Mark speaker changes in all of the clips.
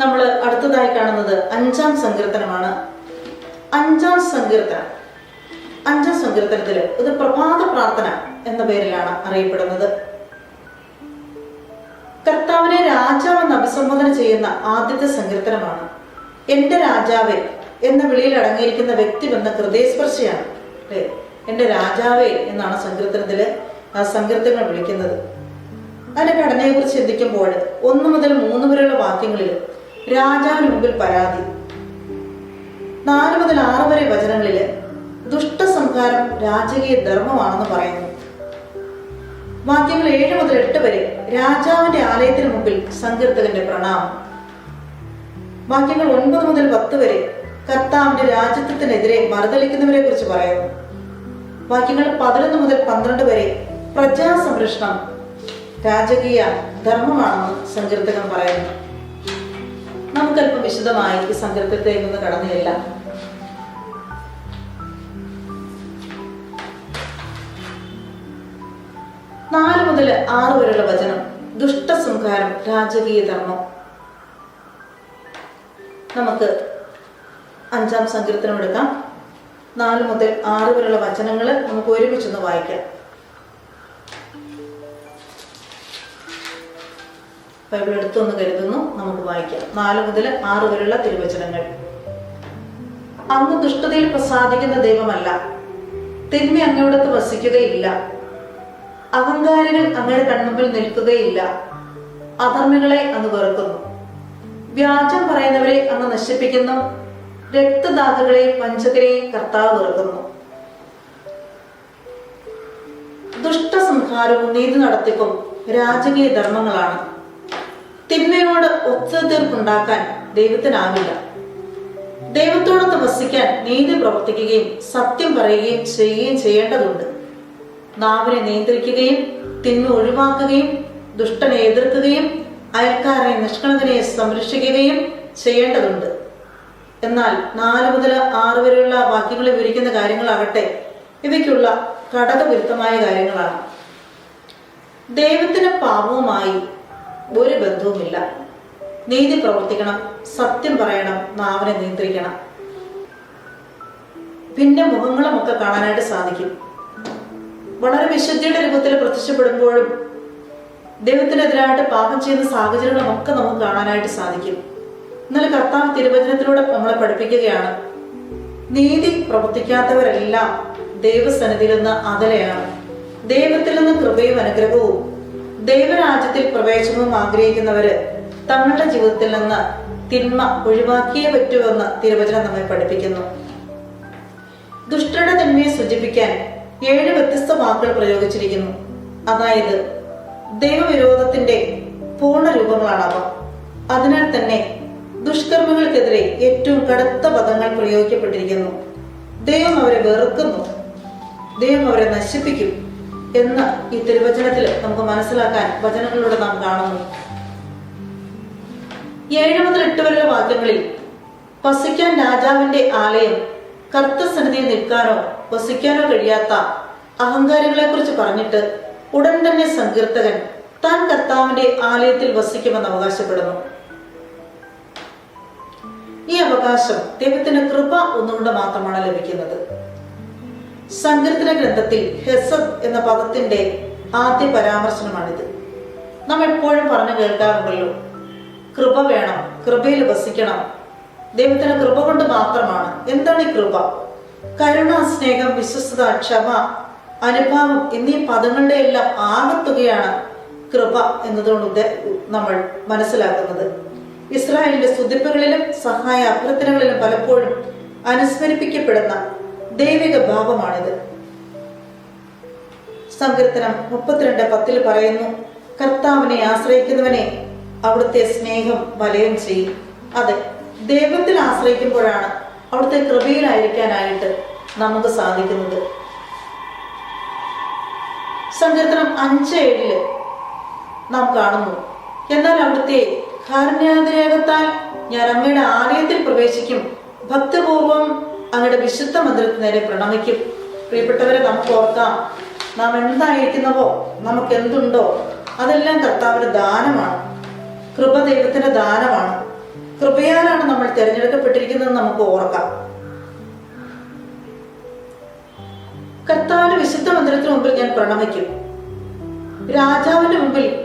Speaker 1: നമ്മൾ അടുത്തതായി കാണുന്നത് അഞ്ചാം സങ്കീർത്തനമാണ്. അഞ്ചാം സങ്കീർത്തനം. അഞ്ചാം സങ്കീർത്തനത്തിൽ ഇത് പ്രഭാത പ്രാർത്ഥന എന്ന പേരിലാണ് അറിയപ്പെടുന്നത്. കർത്താവിനെ രാജാവെന്ന് അഭിസംബോധന ചെയ്യുന്ന ആദ്യത്തെ സങ്കീർത്തനമാണ്. എന്റെ രാജാവേ എന്ന വിളിയിൽ അടങ്ങിയിരിക്കുന്ന വ്യക്തിബന്ധ ഹൃദയസ്പർശിയാണ്. എന്റെ രാജാവേ എന്നാണ് ആ സങ്കീർത്തനങ്ങൾ വിളിക്കുന്നത്. അതിന്റെ ഘടനയെക്കുറിച്ച് ചിന്തിക്കുമ്പോൾ ഒന്ന് മുതൽ മൂന്ന് വരെയുള്ള വാക്യങ്ങളിൽ രാജാവിന് മുമ്പിൽ പരാതി. നാല് മുതൽ ആറ് വരെ വചനങ്ങളിൽ ദുഷ്ടസംഹാരം രാജകീയ ധർമ്മമാണെന്ന് പറയുന്നു. വാക്യങ്ങൾ ഏഴ് മുതൽ എട്ട് വരെ രാജാവിന്റെ ആലയത്തിന് മുമ്പിൽ സങ്കീർത്തകന്റെ പ്രണാമം. വാക്യങ്ങൾ ഒൻപത് മുതൽ പത്ത് വരെ കർത്താവിന്റെ രാജ്യത്വത്തിനെതിരെ മറുതളിക്കുന്നവരെ കുറിച്ച് പറയുന്നു. വാക്യങ്ങൾ പതിനൊന്ന് മുതൽ പന്ത്രണ്ട് വരെ പ്രജാ സംരക്ഷണം രാജകീയ ധർമ്മമാണെന്ന് സങ്കീർത്തകൻ പറയുന്നു. നമുക്കല്പം വിശദമായി ഈ സങ്കല്പത്തെ ഒന്ന് കടന്നു ചെല്ലാം. നാല് മുതൽ ആറ് വരെയുള്ള വചനം ദുഷ്ടസംഹാരം രാജകീയ ധർമ്മം. നമുക്ക് അഞ്ചാം സങ്കീർത്തനം എടുക്കാം. നാല് മുതൽ ആറ് വരെയുള്ള വചനങ്ങൾ നമുക്ക് ഒരുമിച്ചൊന്ന് വായിക്കാം. ബൈബിൾ എടുത്തുവെന്ന് കരുതുന്നു നമുക്ക് വായിക്കാം. നാല് മുതൽ ആറ് വരെയുള്ള തിരുവചനങ്ങൾ. അങ്ങ് ദുഷ്ടതയിൽ പ്രസാദിക്കുന്ന ദൈവമല്ല. തിന്മ അങ്ങയോടത്ത് വസിക്കുകയില്ല. അഹങ്കാരികൾ അങ്ങയുടെ കൺമുമ്പിൽ നിൽക്കുകയില്ല. അധർമ്മികളെ അങ്ങ് വെറുക്കുന്നു. വ്യാജം പറയുന്നവരെ അങ്ങ് നശിപ്പിക്കുന്നു. രക്തദാതകളെയും പഞ്ചകരെയും കർത്താവ് വെറുക്കുന്നു. ദുഷ്ടസംഹാരവും നീതി നടത്തിപ്പും രാജകീയ ധർമ്മങ്ങളാണ്. തിന്മയോട് ഒത്തുതീർപ്പുണ്ടാക്കാൻ ദൈവത്തിനാവില്ല. ദൈവത്തോടൊത്ത് വസിക്കാൻ നീതി പ്രവർത്തിക്കുകയും സത്യം പറയുകയും ചെയ്യുകയും ചെയ്യേണ്ടതുണ്ട്. നാവിനെ നിയന്ത്രിക്കുകയും തിന്മ ഒഴിവാക്കുകയും ദുഷ്ടനെ എതിർക്കുകയും അയൽക്കാരെ നിഷ്കണതിനെ സംരക്ഷിക്കുകയും ചെയ്യേണ്ടതുണ്ട്. എന്നാൽ നാല് മുതൽ ആറ് വരെയുള്ള വാക്യങ്ങളിൽ വിവരിക്കുന്ന കാര്യങ്ങളാകട്ടെ ഇവയ്ക്കുള്ള ഘടകവിരുദ്ധമായ കാര്യങ്ങളാണ്. ദൈവത്തിന് പാപവുമായി ഒരു ബന്ധവുമില്ല. നീതി പ്രവർത്തിക്കണം സത്യം പറയണം നാവിനെ നിയന്ത്രിക്കണം. ഭിന്ന മുഖങ്ങളുമൊക്കെ കാണാനായിട്ട് സാധിക്കും. വളരെ വിശുദ്ധിയുടെ രൂപത്തിൽ പ്രത്യക്ഷപ്പെടുമ്പോഴും ദൈവത്തിനെതിരായിട്ട് പാപം ചെയ്യുന്ന സാഹചര്യങ്ങളുമൊക്കെ നമുക്ക് കാണാനായിട്ട് സാധിക്കും. എന്നാൽ കർത്താവ് തിരുവചനത്തിലൂടെ നമ്മളെ പഠിപ്പിക്കുകയാണ് നീതി പ്രവർത്തിക്കാത്തവരെല്ലാം ദൈവസന്നിധിയിൽ നിന്ന് അകലെയാണ്. ദൈവത്തിൽ നിന്ന് കൃപയും അനുഗ്രഹവും ദൈവരാജ്യത്തിൽ പ്രവേശനവും ആഗ്രഹിക്കുന്നവര് തങ്ങളുടെ ജീവിതത്തിൽ നിന്ന് തിന്മ ഒഴിവാക്കിയേ പറ്റുമെന്ന് തിരുവചനം നമ്മെ പഠിപ്പിക്കുന്നു. ദുഷ്ടരുടെ തിന്മയെ സൂചിപ്പിക്കാൻ ഏഴ് വ്യത്യസ്ത വാക്കുകൾ പ്രയോഗിച്ചിരിക്കുന്നു. അതായത് ദൈവവിരോധത്തിന്റെ പൂർണ രൂപങ്ങളാണ് അവ. അതിനാൽ തന്നെ ദുഷ്കർമ്മങ്ങൾക്കെതിരെ ഏറ്റവും കടുത്ത പദങ്ങൾ പ്രയോഗിക്കപ്പെട്ടിരിക്കുന്നു. ദൈവം അവരെ വെറുക്കുന്നു. ദൈവം അവരെ നശിപ്പിക്കും. എന്ന് ഈ തിരുവചനത്തിൽ നമുക്ക് മനസ്സിലാക്കാൻ വചനങ്ങളിലൂടെ നാം കാണുന്നു. ഏഴ് മുതൽ എട്ട് വരെയുള്ള വാക്യങ്ങളിൽ വസിക്കാൻ രാജാവിന്റെ ആലയം കർത്തസന്നിധിയിൽ നിൽക്കാനോ വസിക്കാനോ കഴിയാത്ത അഹങ്കാരികളെ കുറിച്ച് പറഞ്ഞിട്ട് ഉടൻ തന്നെ സങ്കീർത്തകൻ താൻ കർത്താവിന്റെ ആലയത്തിൽ വസിക്കുമെന്ന് അവകാശപ്പെടുന്നു. ഈ അവകാശം ദൈവത്തിന്റെ കൃപ ഒന്നുകൊണ്ട് മാത്രമാണ് ലഭിക്കുന്നത്. സങ്കീർത്തന ഗ്രന്ഥത്തിൽ ഹെസദ് എന്ന പദത്തിന്റെ ആദ്യ പരാമർശനമാണിത്. നാം എപ്പോഴും പറഞ്ഞു കേൾക്കാറുണ്ടല്ലോ കൃപ വേണം കൃപയിൽ വസിക്കണം. ദൈവത്തിന് കൃപ കൊണ്ട് മാത്രമാണ്. എന്താണ് ഈ കൃപ? കരുണ സ്നേഹം വിശ്വസ്തത ക്ഷമ അനുഭാവം എന്നീ പദങ്ങളുടെ എല്ലാം ആകത്തുകയാണ് കൃപ എന്നതുകൊണ്ട് നമ്മൾ മനസ്സിലാക്കുന്നത്. ഇസ്രായേലിന്റെ സ്തുതിപ്പുകളിലും സഹായ അഭ്യർത്ഥനകളിലും പലപ്പോഴും അനുസ്മരിപ്പിക്കപ്പെടുന്ന ദൈവിക ഭാവമാണിത്. സങ്കീർത്തനം മുപ്പത്തിരണ്ട് പത്തിൽ പറയുന്നു കർത്താവിനെ ആശ്രയിക്കുന്നവനെ അവിടുത്തെ സ്നേഹം വലയം ചെയ്യും. അതെ ദൈവത്തിൽ ആശ്രയിക്കുമ്പോഴാണ് അവിടുത്തെ കൃപയിലായിരിക്കാനായിട്ട് നമുക്ക് സാധിക്കുന്നത്. സങ്കീർത്തനം അഞ്ച് ഏഴിൽ നാം കാണുന്നു എന്നാൽ അവിടുത്തെ കാരുണ്യാതിരേകത്താൽ ഞാൻ അമ്മയുടെ ആലയത്തിൽ പ്രവേശിക്കും. ഭക്തിപൂർവം അങ്ങയുടെ വിശുദ്ധ മന്ദിരത്തിന് നേരെ പ്രണമിക്കും. പ്രിയപ്പെട്ടവരെ നമുക്ക് ഓർക്കാം നാം എന്തായിരിക്കുന്നവോ നമുക്ക് എന്തുണ്ടോ അതെല്ലാം കർത്താവിന്റെ ദാനമാണ്. കൃപ ദൈവത്തിന്റെ ദാനമാണ്. കൃപയാലാണ് നമ്മൾ തിരഞ്ഞെടുക്കപ്പെട്ടിരിക്കുന്നത് നമുക്ക് ഓർക്കാം. കർത്താവിന്റെ വിശുദ്ധ മന്ദിരത്തിന് മുമ്പിൽ ഞാൻ പ്രണമിക്കും. രാജാവിന്റെ മുമ്പിൽ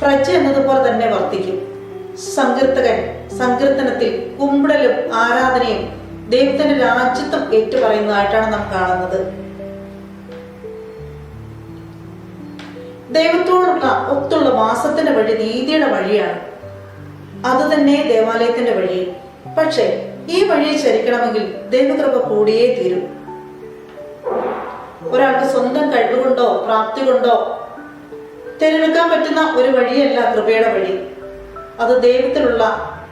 Speaker 1: പ്രജ എന്നതുപോലെ തന്നെ വർത്തിക്കും. സങ്കീർത്തകൻ സങ്കീർത്തനത്തിൽ കുമ്പിടലും ആരാധനയും ദൈവത്തിന്റെ രാജ്യത്വം ഏറ്റുപറയുന്നതായിട്ടാണ് നാം കാണുന്നത്. ദൈവത്തോടുള്ള ഒത്തുള്ള വാസത്തിന്റെ വഴി നീതിയുടെ വഴിയാണ്. അത് തന്നെ ദേവാലയത്തിന്റെ വഴി. പക്ഷേ ഈ വഴിയെ ചരിക്കണമെങ്കിൽ ദൈവകൃപ കൂടിയേ തീരും. ഒരാൾക്ക് സ്വന്തം കഴിവുകൊണ്ടോ പ്രാപ്തി കൊണ്ടോ തിരഞ്ഞെടുക്കാൻ പറ്റുന്ന ഒരു വഴിയല്ല കൃപയുടെ വഴി. അത് ദൈവത്തിലുള്ള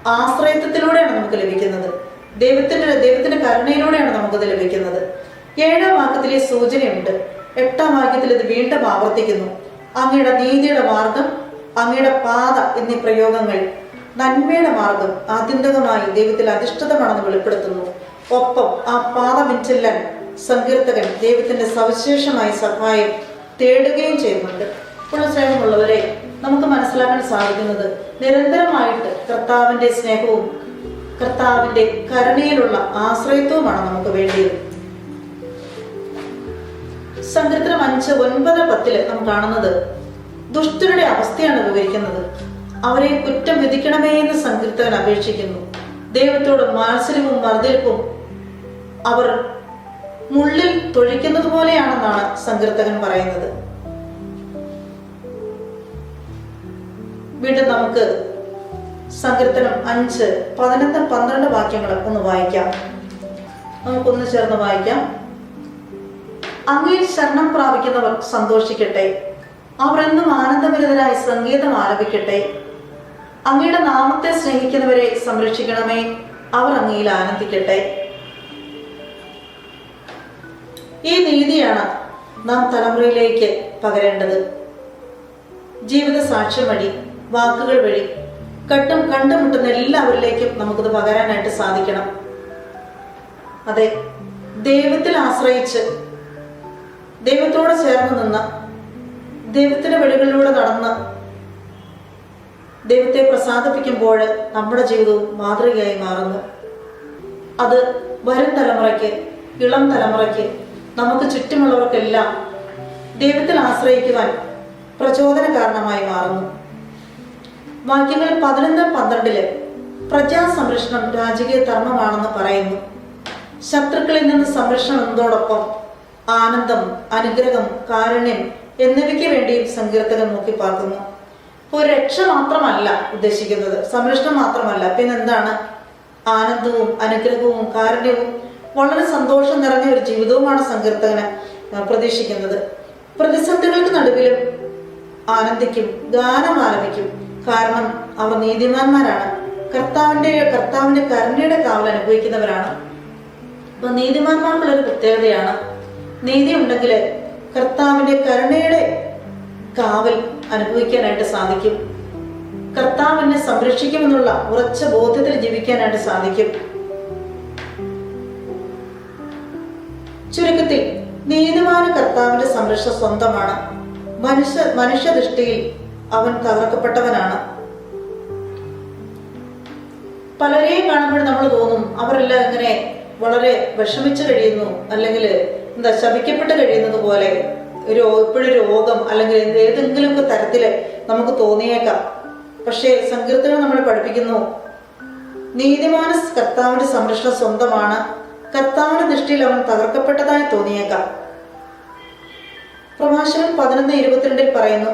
Speaker 1: ആശ്രയത്വത്തിലൂടെയാണ് നമുക്ക് ലഭിക്കുന്നത്. ദൈവത്തിന്റെ ദൈവത്തിന്റെ കരുണയിലൂടെയാണ് നമുക്കത് ലഭിക്കുന്നത്. ഏഴാം വാക്യത്തിലെ സൂചനയുണ്ട്. എട്ടാം വാക്യത്തിൽ ഇത് വീണ്ടും ആവർത്തിക്കുന്നു. അങ്ങയുടെ നീതിയുടെ മാർഗം അങ്ങയുടെ പാത എന്നീ പ്രയോഗങ്ങൾ നന്മയുടെ മാർഗം ആത്യന്തികമായി ദൈവത്തിൽ അധിഷ്ഠിതമാണെന്ന് വെളിപ്പെടുത്തുന്നു. ഒപ്പം ആ പാത മിഞ്ചെല്ലാൻ സങ്കീർത്തകൻ ദൈവത്തിന്റെ സവിശേഷമായ സഹായം തേടുകയും ചെയ്യുന്നുണ്ട്. ഉള്ള സ്നേഹമുള്ളവരെ നമുക്ക് മനസ്സിലാക്കാൻ സാധിക്കുന്നത് നിരന്തരമായിട്ട് കർത്താവിന്റെ സ്നേഹവും കർത്താവിന്റെ കരുണയിലുള്ള ആശ്രയത്വമാണ് നമുക്ക് വേണ്ടിയത്. സങ്കീർത്തനം അഞ്ച് ഒൻപത് പത്തിൽ നാം കാണുന്നത് ദുഷ്ടരുടെ അവസ്ഥയാണ് വിവരിക്കുന്നത്. അവരെ കുറ്റം വിധിക്കണമേ എന്ന് സങ്കീർത്തകൻ അപേക്ഷിക്കുന്നു. ദൈവത്തോട് മാത്സര്യവും മറുതിരിപ്പും അവർ മുള്ളിൽ തൊഴിക്കുന്നത് പോലെയാണെന്നാണ് സങ്കീർത്തകൻ പറയുന്നത്. വീണ്ടും നമുക്ക് സങ്കീർത്തനം അഞ്ച് പതിനൊന്ന് പന്ത്രണ്ട് വാക്യങ്ങൾ ഒന്ന് വായിക്കാം. നമുക്കൊന്ന് ചേർന്ന് വായിക്കാം. അങ്ങയിൽ ശരണം പ്രാപിക്കുന്നവർ സന്തോഷിക്കട്ടെ. അവർ എന്നും ആനന്ദഭരിതരായി സംഗീതം ആലപിക്കട്ടെ. അങ്ങയുടെ നാമത്തെ സ്നേഹിക്കുന്നവരെ സംരക്ഷിക്കണമേ. അവർ അങ്ങയിൽ ആനന്ദിക്കട്ടെ. ഈ നീതിയാണ് നാം തലമുറയിലേക്ക് പകരേണ്ടത്. ജീവിത സാക്ഷ്യം വഴി വാക്കുകൾ വഴി കട്ടും കണ്ടുമുട്ടുന്ന എല്ലാവരിലേക്കും നമുക്കിത് പകരാനായിട്ട് സാധിക്കണം. അതെ ദൈവത്തിൽ ആശ്രയിച്ച് ദൈവത്തോട് ചേർന്ന് നിന്ന് ദൈവത്തിന്റെ വഴികളിലൂടെ നടന്ന് ദൈവത്തെ പ്രസാദിപ്പിക്കുമ്പോൾ നമ്മുടെ ജീവിതവും മാതൃകയായി മാറുന്നു. അത് വരും തലമുറയ്ക്ക് ഇളം തലമുറയ്ക്ക് നമുക്ക് ചുറ്റുമുള്ളവർക്കെല്ലാം ദൈവത്തിൽ ആശ്രയിക്കുവാൻ പ്രചോദന കാരണമായി മാറുന്നു. വാക്യങ്ങൾ പതിനൊന്ന് പന്ത്രണ്ടിൽ പ്രജാ സംരക്ഷണം രാജകീയ ധർമ്മമാണെന്ന് പറയുന്നു. ശത്രുക്കളിൽ നിന്ന് സംരക്ഷണം എന്നതോടൊപ്പം ആനന്ദം അനുഗ്രഹം കാരുണ്യം എന്നിവയ്ക്ക് വേണ്ടിയും സങ്കീർത്തകൻ നോക്കി പാർക്കുന്നു. ഇപ്പോൾ രക്ഷ മാത്രമല്ല ഉദ്ദേശിക്കുന്നത്. സംരക്ഷണം മാത്രമല്ല. പിന്നെന്താണ്? ആനന്ദവും അനുഗ്രഹവും കാരുണ്യവും വളരെ സന്തോഷം നിറഞ്ഞ ഒരു ജീവിതവുമാണ് സങ്കീർത്തകന് പ്രതീക്ഷിക്കുന്നത്. പ്രതിസന്ധികൾക്ക് നടുവിലും ആനന്ദിക്കും ഗാനം ആലപിക്കും കാരണം അവർ നീതിമാന്മാരാണ്. കർത്താവിന്റെ കർത്താവിന്റെ കരുണയുടെ കാവൽ അനുഭവിക്കുന്നവരാണ്. അപ്പൊ നീതിമാന്മാർക്കുള്ള ഒരു പ്രത്യേകതയാണ് നീതി ഉണ്ടെങ്കിൽ കർത്താവിന്റെ കരുണയുടെ കാവൽ അനുഭവിക്കാനായിട്ട് സാധിക്കും. കർത്താവിനെ സംരക്ഷിക്കുമെന്നുള്ള ഉറച്ച ബോധ്യത്തിൽ ജീവിക്കാനായിട്ട് സാധിക്കും. ചുരുക്കത്തിൽ നീതിമാന കർത്താവിന്റെ സംരക്ഷണം സ്വന്തമാണ്. മനുഷ്യ മനുഷ്യദൃഷ്ടിയിൽ അവൻ തകർക്കപ്പെട്ടവനാണ്. പലരെയും കാണുമ്പോൾ നമ്മൾ തോന്നും അവരെല്ലാം ഇങ്ങനെ വളരെ വിഷമിച്ചു കഴിയുന്നു അല്ലെങ്കിൽ എന്താ ശപിക്കപ്പെട്ട് കഴിയുന്നത് പോലെ ഇപ്പോഴും രോഗം അല്ലെങ്കിൽ ഏതെങ്കിലുമൊക്കെ തരത്തിൽ നമുക്ക് തോന്നിയേക്കാം. പക്ഷേ സങ്കീർത്തനം നമ്മൾ പഠിപ്പിക്കുന്നു നീതിമാന കർത്താവിന്റെ സംരക്ഷണം സ്വന്തമാണ്. കർത്താവിന്റെ ദൃഷ്ടിയിൽ അവൻ തകർക്കപ്പെട്ടതായി തോന്നിയേക്കാം. പ്രഭാഷണം പതിനൊന്ന് ഇരുപത്തിരണ്ടിൽ പറയുന്നു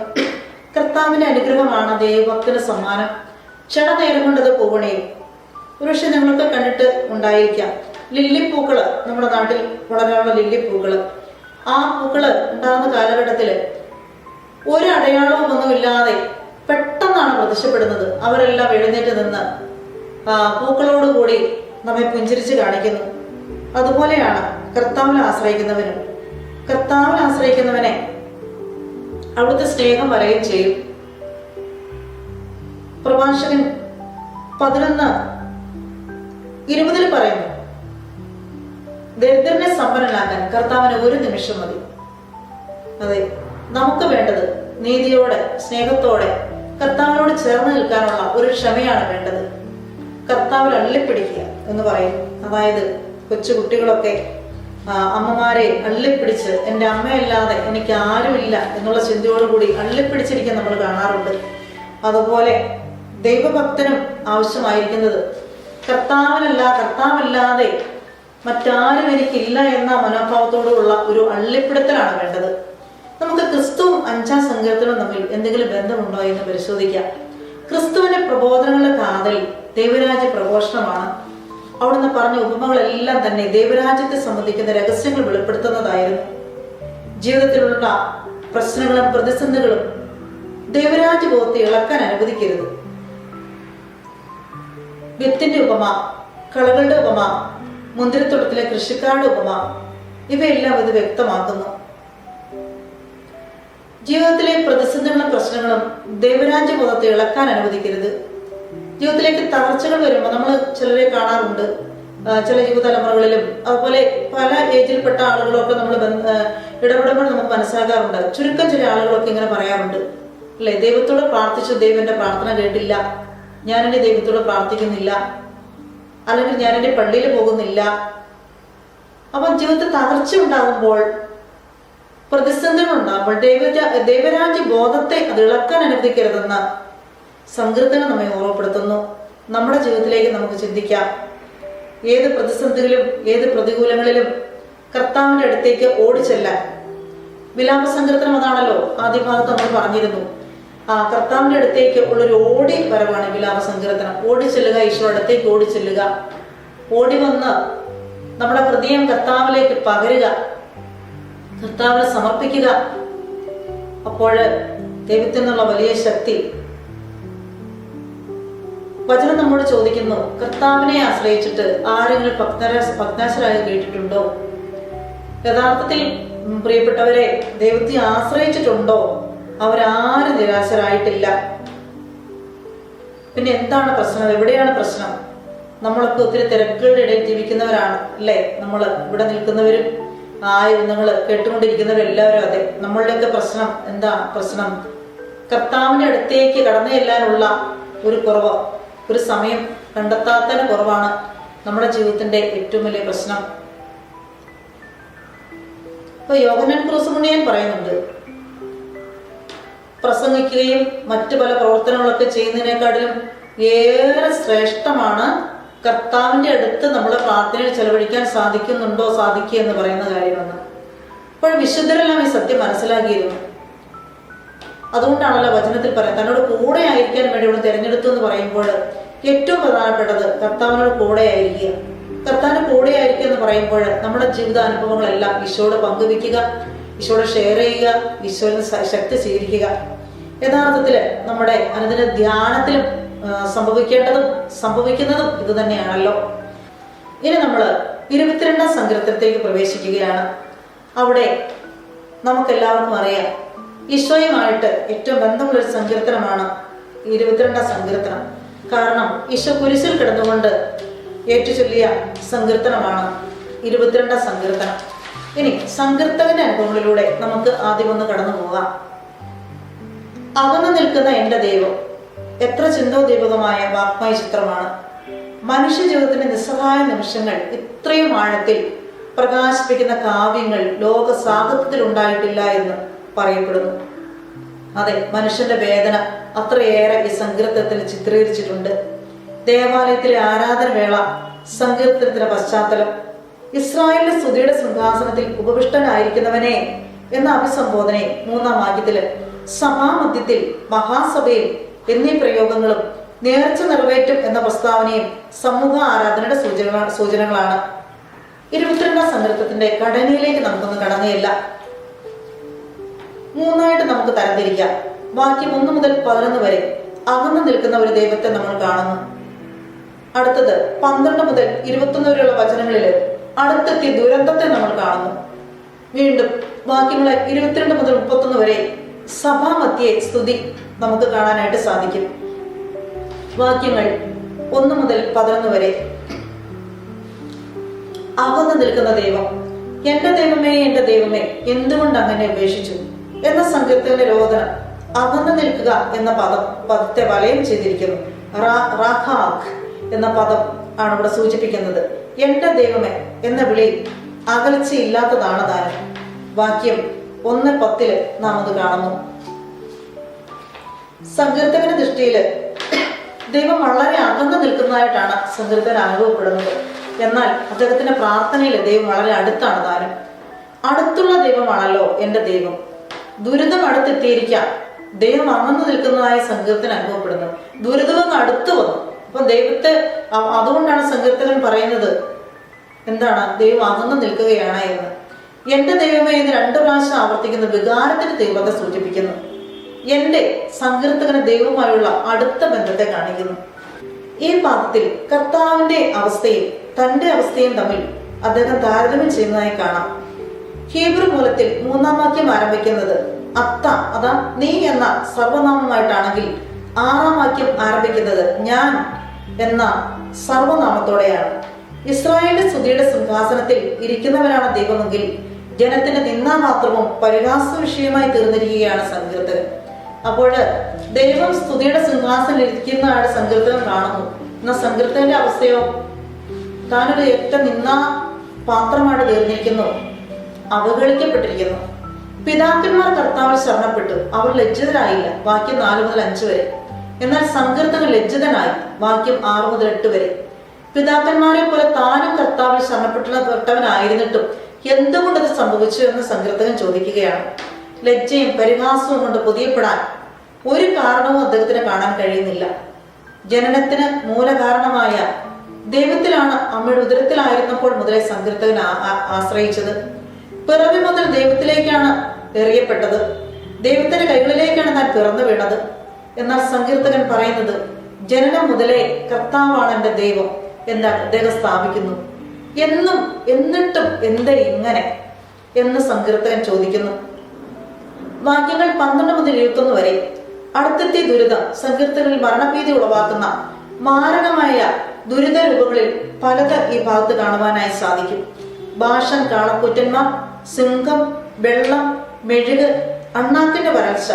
Speaker 1: കർത്താവിന്റെ അനുഗ്രഹമാണ് ദൈവത്തിന് സമ്മാനം. ക്ഷണ നേരം കൊണ്ടത് പോകണേ. ഒരുപക്ഷെ നിങ്ങളൊക്കെ കണ്ടിട്ട് ഉണ്ടായിരിക്കാം. ലില്ലിപ്പൂക്കൾ നമ്മുടെ നാട്ടിൽ വളരാനുള്ള ലില്ലിപ്പൂക്കൾ. ആ പൂക്കൾ ഉണ്ടാകുന്ന കാലഘട്ടത്തിൽ ഒരു അടയാളവും ഒന്നുമില്ലാതെ പെട്ടെന്നാണ് പ്രത്യക്ഷപ്പെടുന്നത്. അവരെല്ലാം എഴുന്നേറ്റ് നിന്ന് ആ പൂക്കളോടുകൂടി നമ്മെ പുഞ്ചിരിച്ച് കാണിക്കുന്നു. അതുപോലെയാണ് കർത്താവിനെ ആശ്രയിക്കുന്നവനും. കർത്താവിനെ ആശ്രയിക്കുന്നവനെ അവിടുത്തെ സ്നേഹം വരയും ചെയ്യും. പ്രഭാഷകൻ പതിനൊന്ന് ഇരുപതിൽ പറയുന്നു ദരിദ്രനെ സമ്പന്നനാക്കാൻ കർത്താവിന് ഒരു നിമിഷം മതി. അതെ നമുക്ക് വേണ്ടത് നീതിയോടെ സ്നേഹത്തോടെ കർത്താവിനോട് ചേർന്ന് നിൽക്കാനുള്ള ഒരു ക്ഷമയാണ് വേണ്ടത്. കർത്താവിൽ അള്ളിപ്പിടിക്കുക എന്ന് പറയും. അതായത് കൊച്ചു കുട്ടികളൊക്കെ അമ്മമാരെ അള്ളിപ്പിടിച്ച് എന്റെ അമ്മയല്ലാതെ എനിക്ക് ആരുമില്ല എന്നുള്ള ചിന്തയോടുകൂടി അള്ളിപ്പിടിച്ചിരിക്കാൻ നമ്മൾ കാണാറുണ്ട്. അതുപോലെ ദൈവഭക്തനും ആവശ്യമായിരിക്കുന്നത് കർത്താവിനല്ല കർത്താവല്ലാതെ മറ്റാരും എനിക്കില്ല എന്ന മനോഭാവത്തോടുള്ള ഒരു അള്ളിപ്പിടുത്തലാണ് വേണ്ടത്. നമുക്ക് ക്രിസ്തുവും അഞ്ചാം സങ്കീർത്തനവും തമ്മിൽ എന്തെങ്കിലും ബന്ധമുണ്ടോ എന്ന് പരിശോധിക്കാം. ക്രിസ്തുവിന്റെ പ്രബോധനങ്ങളുടെ കാതൽ ദൈവരാജ്യ പ്രഘോഷണമാണ്. അവിടുന്ന് പറഞ്ഞ ഉപമകളെല്ലാം തന്നെ ദൈവരാജ്യത്തെ സംബന്ധിക്കുന്ന രഹസ്യങ്ങൾ വെളിപ്പെടുത്തുന്നതായിരുന്നു. ജീവിതത്തിലുള്ള പ്രശ്നങ്ങളും പ്രതിസന്ധികളും ദൈവരാജ്യ ബോധത്തെ ഇളക്കാൻ അനുവദിക്കരുത്. വിത്തിന്റെ ഉപമ കളകളുടെ ഉപമ മുന്തിരിത്തോട്ടത്തിലെ കൃഷിക്കാരുടെ ഉപമ ഇവയെല്ലാം ഇത് വ്യക്തമാക്കുന്നു. ജീവിതത്തിലെ പ്രതിസന്ധികളും പ്രശ്നങ്ങളും ദൈവരാജ്യ ബോധത്തെ ഇളക്കാൻ അനുവദിക്കരുത്. ജീവിതത്തിലേക്ക് തകർച്ചകൾ വരുമ്പോൾ നമ്മൾ ചിലരെ കാണാറുണ്ട്. ചില യുവതലമുറകളിലും. അതുപോലെ പല ഏജിൽപ്പെട്ട ആളുകളൊക്കെ നമ്മൾ ഇടപെടുമ്പോൾ നമുക്ക് മനസ്സിലാക്കാറുണ്ട് ചുരുക്കം ചില ആളുകളൊക്കെ ഇങ്ങനെ പറയാറുണ്ട്. അല്ലെ? ദൈവത്തോട് പ്രാർത്ഥിച്ചു ദൈവന്റെ പ്രാർത്ഥന കേട്ടില്ല. ഞാൻ എന്റെ ദൈവത്തോട് പ്രാർത്ഥിക്കുന്നില്ല. അല്ലെങ്കിൽ ഞാൻ എന്റെ പള്ളിയിൽ പോകുന്നില്ല. അപ്പം ജീവിതത്തിൽ തകർച്ച ഉണ്ടാകുമ്പോൾ പ്രതിസന്ധികൾ ഉണ്ടാകുമ്പോൾ ദൈവരാജ്യ ബോധത്തെ അത് ഇളക്കാൻ അനുവദിക്കരുതെന്ന് സങ്കീർത്തനം നമ്മെ ഓർമ്മപ്പെടുത്തുന്നു. നമ്മുടെ ജീവിതത്തിലേക്ക് നമുക്ക് ചിന്തിക്കാം. ഏത് പ്രതിസന്ധികളിലും ഏത് പ്രതികൂലങ്ങളിലും കർത്താവിന്റെ അടുത്തേക്ക് ഓടിച്ചെല്ലാൻ. വിലാപ സങ്കീർത്തനം അതാണല്ലോ ആദ്യ ഭാഗത്ത് നമ്മൾ പറഞ്ഞിരുന്നു. ആ കർത്താവിന്റെ അടുത്തേക്ക് ഉള്ളൊരു ഓടി വരവാണ് വിലാപ സങ്കീർത്തനം ഓടി ചെല്ലുക ഈശോ അടുത്തേക്ക് ഓടി ചെല്ലുക. ഓടി വന്ന് നമ്മുടെ ഹൃദയം കർത്താവിലേക്ക് പകരുക. കർത്താവിനെ സമർപ്പിക്കുക. അപ്പോൾ നിന്നുള്ള വലിയ ശക്തി വചനം നമ്മോട് ചോദിക്കുന്നു കർത്താവിനെ ആശ്രയിച്ചിട്ട് ആരെങ്കിലും ഭക്തര ഭക്താശരായി കേട്ടിട്ടുണ്ടോ? യഥാർത്ഥത്തിൽ പ്രിയപ്പെട്ടവരെ ദൈവത്തെ ആശ്രയിച്ചിട്ടുണ്ടോ? അവരാരും നിരാശരായിട്ടില്ല. പിന്നെ എന്താണ് പ്രശ്നം? എവിടെയാണ് പ്രശ്നം? നമ്മളൊക്കെ ഒത്തിരി തിരക്കുകളുടെ ഇടയിൽ ജീവിക്കുന്നവരാണ് അല്ലേ? നമ്മൾ ഇവിടെ നിൽക്കുന്നവരും ആയി നിങ്ങൾ കേട്ടുകൊണ്ടിരിക്കുന്നവരും എല്ലാവരും അതെ. നമ്മളുടെയൊക്കെ പ്രശ്നം എന്താ പ്രശ്നം? കർത്താവിന്റെ അടുത്തേക്ക് കടന്നു ചെല്ലാനുള്ള ഒരു കുറവ്. ഒരു സമയം കണ്ടെത്താത്തതിന് കുറവാണ് നമ്മുടെ ജീവിതത്തിന്റെ ഏറ്റവും വലിയ പ്രശ്നം. ഇപ്പൊ യോഹനൻ ക്രൂസ് മുണിയൻ പറയുന്നുണ്ട് പ്രസംഗിക്കുകയും മറ്റു പല പ്രവർത്തനങ്ങളൊക്കെ ചെയ്യുന്നതിനേക്കാളും ഏറെ ശ്രേഷ്ഠമാണ് കർത്താവിന്റെ അടുത്ത് നമ്മളെ പ്രാർത്ഥനയിൽ ചെലവഴിക്കാൻ സാധിക്കുന്നുണ്ടോ സാധിക്കുക എന്ന് പറയുന്ന കാര്യമാണ്. അപ്പോൾ വിശുദ്ധരെല്ലാം ഈ സത്യം മനസ്സിലാക്കിയിരുന്നു. അതുകൊണ്ടാണല്ലോ വചനത്തിൽ പറയാം തന്നോട് കൂടെ ആയിരിക്കാൻ വേണ്ടി ഇവിടെ തിരഞ്ഞെടുത്തു എന്ന് പറയുമ്പോൾ ഏറ്റവും പ്രധാനപ്പെട്ടത് കർത്താവിനോട് കൂടെ ആയിരിക്കുക കർത്താവിന് കൂടെ ആയിരിക്കുക എന്ന് പറയുമ്പോൾ നമ്മുടെ ജീവിതാനുഭവങ്ങളെല്ലാം ഈശോയോട് പങ്കുവെക്കുക ഈശോയോട് ഷെയർ ചെയ്യുക ഈശോയിൽ ശക്തി സ്വീകരിക്കുക. യഥാർത്ഥത്തിൽ നമ്മുടെ അനുദിന ധ്യാനത്തിലും സംഭവിക്കേണ്ടതും സംഭവിക്കുന്നതും ഇത് തന്നെയാണല്ലോ. ഇനി നമ്മൾ ഇരുപത്തിരണ്ടാം സങ്കീർത്തനത്തിലേക്ക് പ്രവേശിക്കുകയാണ്. അവിടെ നമുക്കെല്ലാവർക്കും അറിയാം ഈശോയുമായിട്ട് ഏറ്റവും ബന്ധമുള്ള ഒരു സങ്കീർത്തനമാണ് ഇരുപത്തിരണ്ടാം സങ്കീർത്തനം. കാരണം ഈശോ കുരിശിൽ കിടന്നുകൊണ്ട് ഏറ്റുചൊല്ലിയ സങ്കീർത്തനമാണ് ഇരുപത്തിരണ്ടാം സങ്കീർത്തനം. ഇനി സങ്കീർത്തകന്റെ അനുഭവങ്ങളിലൂടെ നമുക്ക് ആദ്യം ഒന്ന് കടന്നു പോകാം. അകന്നു നിൽക്കുന്ന എന്റെ ദൈവം എത്ര ചിന്തോദീപകമായ വാഗ്മായ ചിത്രമാണ്. മനുഷ്യ ജീവിതത്തിന്റെ നിസ്സഹായ നിമിഷങ്ങൾ ഇത്രയും ആഴത്തിൽ പ്രകാശിപ്പിക്കുന്ന കാവ്യങ്ങൾ ലോക സാഹിത്യത്തിൽ ഉണ്ടായിട്ടില്ല എന്ന് പറയപ്പെടുന്നു. അതെ മനുഷ്യന്റെ വേദന അത്രയേറെ ഈ സങ്കീർത്തനത്തിൽ ചിത്രീകരിച്ചിട്ടുണ്ട്. ദേവാലയത്തിലെ ആരാധനവേള സങ്കീർത്തനത്തിന്റെ പശ്ചാത്തലം. ഇസ്രായേലിന്റെ സ്തുതിയുടെ സിംഹാസനത്തിൽ ഉപവിഷ്ടനായിരിക്കുന്നവനെ എന്ന അഭിസംബോധനയെ മൂന്നാം വാക്യത്തിൽ സഭാമധ്യത്തിൽ മഹാസഭയിൽ എന്നീ പ്രയോഗങ്ങളും നേർച്ച നിറവേറ്റും എന്ന പ്രസ്താവനയും സമൂഹ ആരാധനയുടെ സൂചന സൂചനകളാണ്. ഇരുപത്തിരണ്ടാം സങ്കീർത്തത്തിന്റെ ഘടനയിലേക്ക് നമുക്കൊന്ന് കടന്നുചെല്ല മൂന്നായിട്ട് നമുക്ക് തരംതിരിക്കാം. വാക്യം ഒന്ന് മുതൽ പതിനൊന്ന് വരെ. അകന്നു നിൽക്കുന്ന ഒരു ദൈവത്തെ നമ്മൾ കാണുന്നു. അടുത്തത് പന്ത്രണ്ട് മുതൽ ഇരുപത്തൊന്ന് വരെയുള്ള വചനങ്ങളിൽ അടുത്തെത്തിയ ദുരന്തത്തെ നമ്മൾ കാണുന്നു. വീണ്ടും വാക്യങ്ങളെ ഇരുപത്തിരണ്ട് മുതൽ മുപ്പത്തൊന്ന് വരെ സഭാമത്യെ സ്തുതി നമുക്ക് കാണാനായിട്ട് സാധിക്കും. വാക്യങ്ങൾ ഒന്ന് മുതൽ പതിനൊന്ന് വരെ. അകന്നു നിൽക്കുന്ന ദൈവം എന്റെ ദൈവമേ എന്റെ ദൈവമേ എന്തുകൊണ്ട് അങ്ങനെ ഉപേക്ഷിച്ചു? എന്ന സങ്കീർത്തന രോദനം അകന്നു നിൽക്കുക എന്ന പദം പദത്തെ വലയം ചെയ്തിരിക്കുന്നു. എന്ന പദം ആണ് ഇവിടെ സൂചിപ്പിക്കുന്നത്. എന്റെ ദൈവമേ എന്ന വിളി അകൽച്ചയില്ലാത്തതാണ് താരം വാക്യം ഒന്ന് പത്തിൽ നാം അത് കാണുന്നു. സങ്കീർത്തകന്റെ ദൃഷ്ടിയിൽ ദൈവം വളരെ അകന്നു നിൽക്കുന്നതായിട്ടാണ് സങ്കീർത്തൻ അനുഭവപ്പെടുന്നത്. എന്നാൽ അദ്ദേഹത്തിന്റെ പ്രാർത്ഥനയിൽ ദൈവം വളരെ അടുത്താണ് താരം അടുത്തുള്ള ദൈവമാണല്ലോ എന്റെ ദൈവം. ദുരിതം അടുത്തെത്തിയിരിക്കാം ദൈവം അമർന്നു നിൽക്കുന്നതായ സങ്കീർത്തനം അനുഭവപ്പെടുന്നു. ദുരിതം അങ്ങ് അടുത്ത് വന്നു. അപ്പൊ ദൈവത്തെ അതുകൊണ്ടാണ് സങ്കീർത്തനം പറയുന്നത് എന്താണ്? ദൈവം അകന്നു നിൽക്കുകയാണ് എന്ന്. എന്റെ ദൈവമേ എന്ന് രണ്ടു പ്രാവശ്യം ആവർത്തിക്കുന്ന. വികാരത്തിന്റെ ദൈവത്തെ സൂചിപ്പിക്കുന്നു. എന്റെ സങ്കീർത്തകന് ദൈവമായുള്ള അടുത്ത ബന്ധത്തെ കാണിക്കുന്നു. ഈ പാദത്തിൽ കർത്താവിന്റെ അവസ്ഥയും തന്റെ അവസ്ഥയും തമ്മിൽ അദ്ദേഹം താരതമ്യം ചെയ്യുന്നതായി കാണാം. ഹീബ്രു മൂലത്തിൽ മൂന്നാം വാക്യം ആരംഭിക്കുന്നത് അത്ത അതാ നീ എന്ന സർവനാമമായിട്ടാണെങ്കിൽ ആറാം വാക്യം ആരംഭിക്കുന്നത് ഞാൻ എന്ന സർവനാമത്തോടെയാണ്. ഇസ്രായേലിന്റെ സ്തുതിയുടെ സിംഹാസനത്തിൽ ഇരിക്കുന്നവരാണ് ദൈവമെങ്കിൽ ജനത്തിന്റെ നിന്നാമാത്രവും പരിഹാസ വിഷയമായി തീർന്നിരിക്കുകയാണ് സങ്കീർത്തകൻ. അപ്പോൾ ദൈവം സ്തുതിയുടെ സിംഹാസനം ഇരിക്കുന്ന ആളുടെ സങ്കീർത്തനം കാണുന്നു. എന്നാൽ സങ്കീർത്തകന്റെ അവസ്ഥയോ? താനൊരു ഏറ്റ നിന്ന പാത്രമായിട്ട് തീർന്നിരിക്കുന്നു. അവഗണിക്കപ്പെട്ടിരിക്കുന്നു പിതാക്കന്മാർ കർത്താവിൽ ശരണപ്പെട്ടു. അവർ ലജ്ജിതരായില്ല. വാക്യം നാല് മുതൽ അഞ്ച് വരെ. എന്നാൽ സങ്കീർത്തകൻ ലജ്ജിതനായി. വാക്യം ആറ് മുതൽ എട്ട് വരെ. പിതാക്കന്മാരെ പോലെ താനും കർത്താവിൽ ശരണപ്പെട്ടവനായിരുന്നിട്ടും എന്തുകൊണ്ടത് സംഭവിച്ചു എന്ന് സങ്കീർത്തകൻ ചോദിക്കുകയാണ്. ലജ്ജയും പരിഹാസവും കൊണ്ട് പൊതിയപ്പെടാൻ ഒരു കാരണവും അദ്ദേഹത്തിന് കാണാൻ കഴിയുന്നില്ല. ജനനത്തിന് മൂലകാരണമായ ദൈവത്തിലാണ് അമ്മയുടെ ഉദരത്തിലായിരുന്നപ്പോൾ മുതലേ സങ്കീർത്തകൻ ആശ്രയിച്ചത്. പിറവി മുതൽ ദൈവത്തിലേക്കാണ് എറിയപ്പെട്ടത്. ദൈവത്തിന്റെ കൈകളിലേക്കാണ് താൻ പിറന്നു വീണത്. എന്നാൽ സങ്കീർത്തകൻ പറയുന്നത് ജനനം മുതലേ കർത്താവാണ് എന്റെ ദൈവം എന്ന് അദ്ദേഹം സ്ഥാപിക്കുന്നു. എന്നും എന്നിട്ടും എന്തേ ഇങ്ങനെ എന്ന് സങ്കീർത്തകൻ ചോദിക്കുന്നു. വാക്യങ്ങൾ പന്ത്രണ്ട് മുതൽ ഇരുപത്തൊന്ന് വരെ. അടുത്തെത്തിയ ദുരിതം സങ്കീർത്തകളിൽ മരണഭീതി ഉളവാക്കുന്ന മാരകമായ ദുരിത രൂപങ്ങളിൽ പലത് ഈ ഭാഗത്ത് കാണുവാനായി സാധിക്കും. ഭാഷൻ കാളക്കൂറ്റന്മാർ സിംഹം വെള്ളം മെഴുക് അണ്ണാക്കിന്റെ വരൾച്ച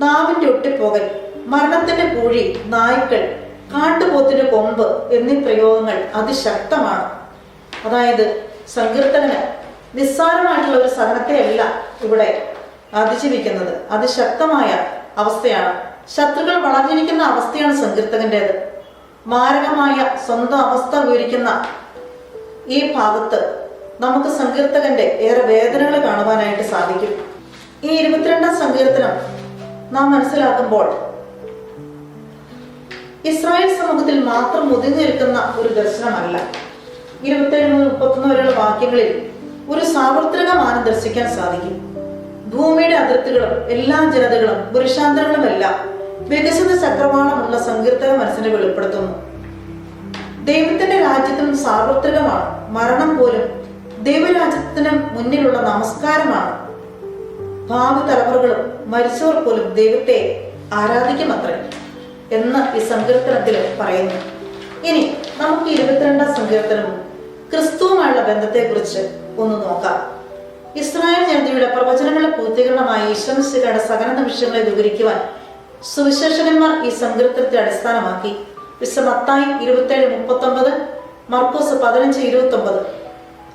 Speaker 1: നാവിന്റെ ഒട്ടിപ്പോകൽ മരണത്തിന്റെ പൂഴി നായ്ക്കൾ കാട്ടുപോത്തിന്റെ കൊമ്പ് എന്നീ പ്രയോഗങ്ങൾ അതിശക്തമാണ്. അതായത് സങ്കീർത്തകന് നിസ്സാരമായിട്ടുള്ള ഒരു സഹനത്തെയല്ല ഇവിടെ അതിജീവിക്കുന്നത്. അതിശക്തമായ അവസ്ഥയാണ്. ശത്രുക്കൾ വളർന്നിരിക്കുന്ന അവസ്ഥയാണ് സങ്കീർത്തകന്റേത്. മാരകമായ സ്വന്തം അവസ്ഥ വിവരിക്കുന്ന ഈ ഭാഗത്ത് നമുക്ക് സങ്കീർത്തകന്റെ ഏറെ വേദനകൾ കാണുവാനായിട്ട് സാധിക്കും. ഈ ഇരുപത്തിരണ്ടാം സങ്കീർത്തനം നാം മനസ്സിലാക്കുമ്പോൾ ഇസ്രായേൽ സമൂഹത്തിൽ മാത്രം ഒതുങ്ങി നിൽക്കുന്ന ഒരു ദർശനമല്ല. ഇരുപത്തേഴ് മുതൽ മുപ്പത്തൊന്ന് വരെയുള്ള വാക്യങ്ങളിൽ ഒരു സാർവത്രികമാനം ദർശിക്കാൻ സാധിക്കും. ഭൂമിയുടെ അതിർത്തികളും എല്ലാ ജനതകളും പുരുഷാന്തരങ്ങളുമെല്ലാം വികസിത ചക്രവാളമുള്ള സങ്കീർത്തക മനസ്സിനെ വെളിപ്പെടുത്തുന്നു. ദൈവത്തിന്റെ രാജ്യത്തിനും സാർവത്രികമാണ്. മരണം പോലും ദൈവരാജ്യത്തിന് മുന്നിലുള്ള നമസ്കാരമാണ്. ഭാവി തലമുറകളും മരിച്ചവർ പോലും ദൈവത്തെ ആരാധിക്കുമത്രേ എന്ന് ഈ സങ്കീർത്തനത്തിൽ പറയുന്നു. ഇനി നമുക്ക് ഇരുപത്തിരണ്ടാം സങ്കീർത്തനവും ക്രിസ്തുവുമായുള്ള ബന്ധത്തെക്കുറിച്ച് ഒന്ന് നോക്കാം. ഇസ്രായേൽ ജനതയുടെ പ്രവചനങ്ങളെ പൂർത്തീകരണമായി ഈശ്വംശികയുടെ സകല നിമിഷങ്ങളെ വിവരിക്കുവാൻ സുവിശേഷകന്മാർ ഈ സങ്കീർത്തനത്തെ അടിസ്ഥാനമാക്കി. വിശ്വമത്തായി ഇരുപത്തേഴ് മുപ്പത്തൊമ്പത് മർക്കോസ് പതിനഞ്ച് ഇരുപത്തി ഒമ്പത്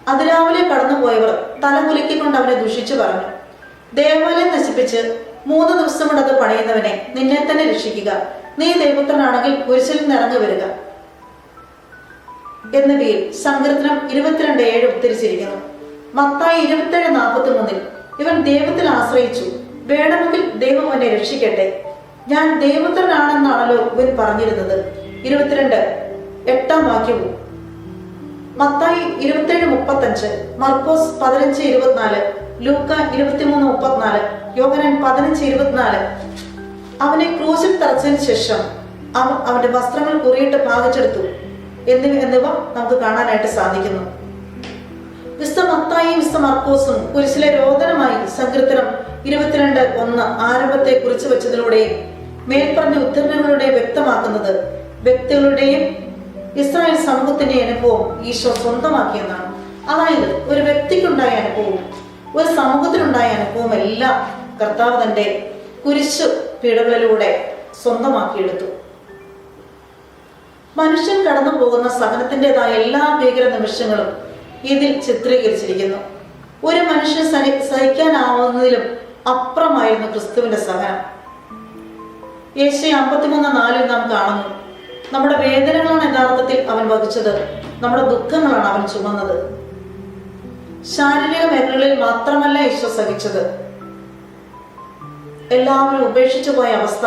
Speaker 1: അതിരാവിലെ കടന്നുപോയവർ തലകുലുക്കിക്കൊണ്ട് അവനെ ദുഷിച്ചു പറഞ്ഞു. ദേവാലയം നശിപ്പിച്ച് മൂന്ന് ദിവസം കൊണ്ട് അത് പണിയുന്നവനെ നിന്നെ തന്നെ രക്ഷിക്കുക. നീ ദൈവത്തിനാണെങ്കിൽ കുരിശിൽ നിറഞ്ഞു വരിക. എന്നിവയിൽ സങ്കീർത്തനം ഇരുപത്തിരണ്ട് ഏഴ് ഉദ്ധരിച്ചിരിക്കുന്നു. മത്തായി ഇരുപത്തേഴ് നാൽപ്പത്തി മൂന്നിൽ ഇവൻ ദൈവത്തിൽ ആശ്രയിച്ചു. വേണമെങ്കിൽ ദൈവം അവനെ രക്ഷിക്കട്ടെ. ഞാൻ ദൈവത്തിനാണെന്നാണല്ലോ ഇവൻ പറഞ്ഞിരുന്നത്. ഇരുപത്തിരണ്ട് എട്ടാം വാക്യവും മത്തായി ഇരുപത്തേഴ് മുപ്പത്തഞ്ച് മർക്കോസ് പതിനഞ്ച് ഇരുപത്തിനാല് ലൂക്ക ഇരുപത്തിമൂന്ന് മുപ്പത്തിനാല് യോഗനൻ പതിനഞ്ച് ഇരുപത്തിനാല്. അവനെ ക്രൂശിൽ തറച്ചതിന് ശേഷം അവൻ അവന്റെ വസ്ത്രങ്ങൾ കുറിയിട്ട് ഭാഗിച്ചെടുത്തു എന്നിവ എന്നിവ നമുക്ക് കാണാനായിട്ട് സാധിക്കുന്നു. വിശുദ്ധ മത്തായി വിശുദ്ധ മർക്കോസും കുരിശിലെ രോദനമായി സങ്കീർത്തനം ഇരുപത്തിരണ്ട് ഒന്ന് ആരംഭത്തെ കുറിച്ച് വെച്ചതിലൂടെയും മേൽപ്പറഞ്ഞ ഉദ്ധരണങ്ങളുടെ വ്യക്തമാക്കുന്നത് വ്യക്തികളുടെയും ഇസ്രായേൽ സമൂഹത്തിന്റെ അനുഭവം ഈശോ സ്വന്തമാക്കിയെന്നാണ്. അതായത് ഒരു വ്യക്തിക്കുണ്ടായ അനുഭവവും ഒരു സമൂഹത്തിനുണ്ടായ അനുഭവം എല്ലാം കർത്താവ് തന്റെ കുരിശു പീഡകളിലൂടെ സ്വന്തമാക്കിയെടുത്തു. മനുഷ്യൻ കടന്നു പോകുന്ന സഹനത്തിന്റെതായ എല്ലാ ഭീകര നിമിഷങ്ങളും ഇതിൽ ചിത്രീകരിച്ചിരിക്കുന്നു. ഒരു മനുഷ്യൻ സഹി സഹിക്കാനാവുന്നതിലും അപ്പുറമായിരുന്നു ക്രിസ്തുവിന്റെ സഹനം. യേശു അമ്പത്തിമൂന്ന് നാലിൽ നാം കാണുന്നു നമ്മുടെ വേദനകളാണ് യഥാർത്ഥത്തിൽ അവൻ വഹിച്ചത്. നമ്മുടെ ദുഃഖങ്ങളാണ് അവൻ ചുമന്നത്. ശാരീരിക മേഖലകളിൽ മാത്രമല്ല യേശു സഹിച്ചത്. എല്ലാവരും ഉപേക്ഷിച്ചു പോയ അവസ്ഥ.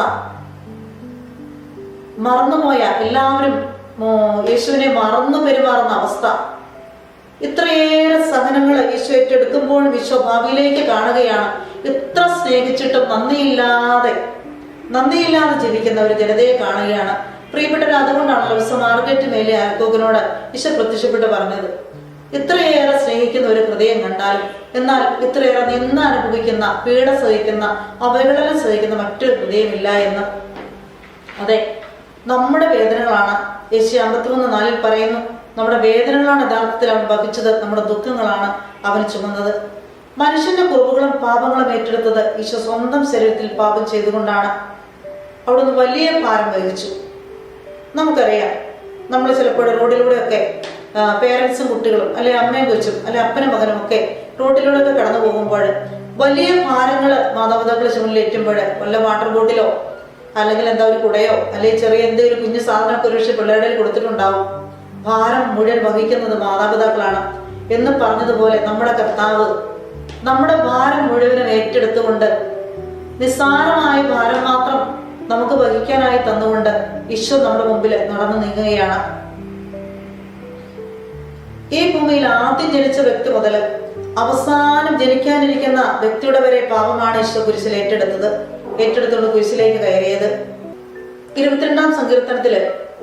Speaker 1: മറന്നുപോയ എല്ലാവരും യേശുവിനെ മറന്നു പെരുമാറുന്ന അവസ്ഥ. ഇത്രയേറെ സഹനങ്ങൾ യേശു ഏറ്റെടുക്കുമ്പോൾ ഈശോ ഭാവിയിലേക്ക് കാണുകയാണ്. ഇത്ര സ്നേഹിച്ചിട്ടും നന്ദിയില്ലാതെ നന്ദിയില്ലാതെ ജീവിക്കുന്ന ഒരു ജനതയെ കാണുകയാണ്. പ്രിയപ്പെട്ടവർ അതുകൊണ്ടാണല്ലോ വിശ്വ മാർഗറ്റ് മേലെ യാക്കോബിനോട് ഈശോ പ്രത്യക്ഷപ്പെട്ട് പറഞ്ഞത്. ഇത്രയേറെ സ്നേഹിക്കുന്ന ഒരു ഹൃദയം കണ്ടാൽ എന്നാൽ ഇത്രയേറെ നിന്ന് അനുഭവിക്കുന്ന പീഡ സഹിക്കുന്ന അവഹേളനം സഹിക്കുന്ന മറ്റൊരു ഹൃദയമില്ല എന്ന്. അതെ നമ്മുടെ വേദനകളാണ്. യേശു അമ്പത്തിമൂന്ന് നാലിൽ പറയുന്നു നമ്മുടെ വേദനകളാണ് യഥാർത്ഥത്തിൽ അവൻ വഹിച്ചത് നമ്മുടെ ദുഃഖങ്ങളാണ് അവൻ ചുമന്നത്. മനുഷ്യന്റെ കുറവുകളും പാപങ്ങളും ഏറ്റെടുത്തത് ഈശോ സ്വന്തം ശരീരത്തിൽ പാപം ചെയ്തുകൊണ്ടാണ്. അവിടുന്ന് വലിയ ഭാരം വഹിച്ചു. നമുക്കറിയാം. നമ്മൾ ചിലപ്പോൾ റോഡിലൂടെ ഒക്കെ പേരൻസും കുട്ടികളും അല്ലെ അമ്മയും കൊച്ചും അല്ലെ അപ്പനും മകനും ഒക്കെ റോഡിലൂടെയൊക്കെ കടന്നു പോകുമ്പോൾ വലിയ ഭാരങ്ങൾ മാതാപിതാക്കളെ ചുമലിലേറ്റുമ്പോൾ വല്ല വാട്ടർ ബോട്ടിലോ അല്ലെങ്കിൽ എന്താ ഒരു കുടയോ അല്ലെങ്കിൽ ചെറിയ എന്തെങ്കിലും കുഞ്ഞു സാധനമൊക്കെ ഒരു പക്ഷേ പിള്ളേരുടെ കൊടുത്തിട്ടുണ്ടാവും. ഭാരം മുഴുവൻ വഹിക്കുന്നത് മാതാപിതാക്കളാണ്. എന്ന് പറഞ്ഞതുപോലെ നമ്മുടെ കർത്താവ് നമ്മുടെ ഭാരം മുഴുവനും ഏറ്റെടുത്തുകൊണ്ട് നിസ്സാരമായ ഭാരം മാത്രം നമുക്ക് വഹിക്കാനായി തന്നുകൊണ്ട് ഈശോ നമ്മുടെ മുമ്പിൽ നടന്നു നീങ്ങുകയാണ്. ഈ ഭൂമിയിൽ ആദ്യം ജനിച്ച വ്യക്തി മുതൽ അവസാനം ജനിക്കാനിരിക്കുന്ന വ്യക്തിയുടെ വരെ പാപമാണ് ഈശോ കുരിശിൽ ഏറ്റെടുത്തത്. ഏറ്റെടുത്തുകൊണ്ട് കുരിശിലേക്ക് കയറിയത്. ഇരുപത്തിരണ്ടാം സങ്കീർത്തനത്തിൽ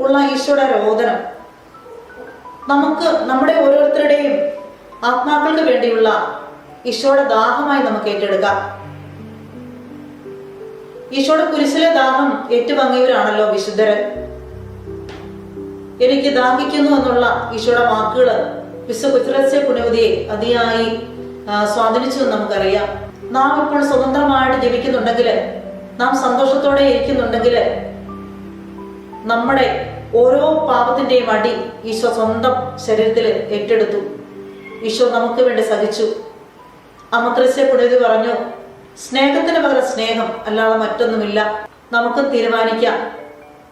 Speaker 1: ഉള്ള ഈശോയുടെ രോദനം നമുക്ക് നമ്മുടെ ഓരോരുത്തരുടെയും ആത്മാക്കൾക്ക് വേണ്ടിയുള്ള ഈശോയുടെ ദാഹമായി നമുക്ക് ഏറ്റെടുക്കാം. ഈശോയുടെ കുരിശിലെ ദാഹം ഏറ്റുവാങ്ങിയവരാണല്ലോ വിശുദ്ധരൻ എനിക്ക് ദാഹിക്കുന്നു എന്നുള്ള ഈശോയുടെ വാക്കുകൾ വിശ്വ കുത്രസ്യ പുണ്യവതിയെ അതിയായി സ്വാധീനിച്ചു എന്ന് നമുക്കറിയാം. നാം ഇപ്പോൾ സ്വതന്ത്രമായിട്ട് ജീവിക്കുന്നുണ്ടെങ്കിൽ നാം സന്തോഷത്തോടെ ഇരിക്കുന്നുണ്ടെങ്കിൽ നമ്മുടെ ഓരോ പാപത്തിന്റെയും അടി ഈശോ സ്വന്തം ശരീരത്തിൽ ഏറ്റെടുത്തു. ഈശോ നമുക്ക് വേണ്ടി സഹിച്ചു. അമത്രസ്യ പുനവതി പറഞ്ഞു സ്നേഹത്തിന് പകരം സ്നേഹം അല്ലാതെ മറ്റൊന്നുമില്ല. നമുക്ക് തീരുമാനിക്കാം.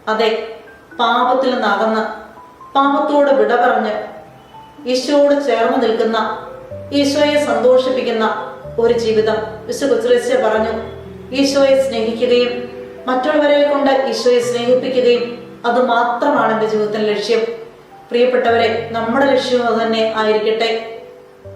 Speaker 1: അതെ പാപത്തിൽ നിന്നകന്ന് പാപത്തോട് വിട പറഞ്ഞ് ഈശോയോട് ചേർന്ന് നിൽക്കുന്ന ഈശോയെ സന്തോഷിപ്പിക്കുന്ന ഒരു ജീവിതം. വിശു കുസ്രസ്യ പറഞ്ഞു ഈശോയെ സ്നേഹിക്കുകയും മറ്റുള്ളവരെ കൊണ്ട് ഈശോയെ സ്നേഹിപ്പിക്കുകയും അത് മാത്രമാണ് എന്റെ ജീവിതത്തിന്റെ ലക്ഷ്യം. പ്രിയപ്പെട്ടവരെ നമ്മുടെ ലക്ഷ്യം അത് തന്നെ ആയിരിക്കട്ടെ.